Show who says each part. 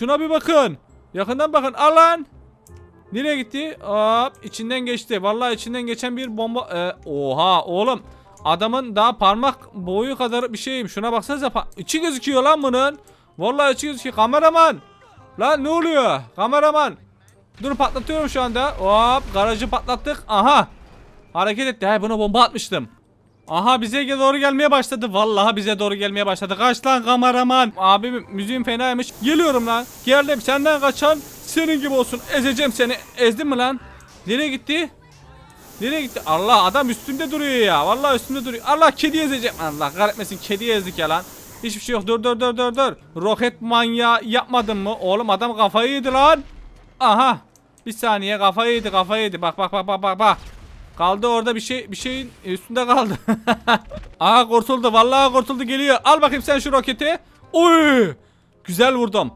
Speaker 1: Şuna bir bakın. Yakından bakın. Al lan. Nereye gitti? Hop içinden geçti. Vallahi içinden geçen bir bomba. Ee, oha oğlum. Adamın daha parmak boyu kadar bir şeyim. Şuna baksanıza. içi gözüküyor lan bunun. Vallahi içi gözüküyor. Kameraman. Lan ne oluyor? Kameraman. Dur patlatıyorum şu anda. Hop garajı patlattık. Aha. Hareket etti. He buna bomba atmıştım. Aha bize doğru gelmeye başladı. Vallahi bize doğru gelmeye başladı. Kaç lan kameraman. Abi müziğin fenaymış. Geliyorum lan. Geldim senden kaçan senin gibi olsun. Ezeceğim seni. Ezdin mi lan? Nereye gitti? Nereye gitti? Allah adam üstümde duruyor ya. Vallahi üstümde duruyor. Allah kedi ezeceğim. Allah kahretmesin kedi ezdik ya lan. Hiçbir şey yok. Dur dur dur dur dur. Roket manyağı yapmadın mı? Oğlum adam kafayı yedi lan. Aha. Bir saniye kafayı yedi kafayı yedi. Bak bak bak bak bak bak. Kaldı orada bir şey bir şeyin üstünde kaldı. Aha kurtuldu vallahi kurtuldu geliyor. Al bakayım sen şu roketi. Oy! Güzel vurdum.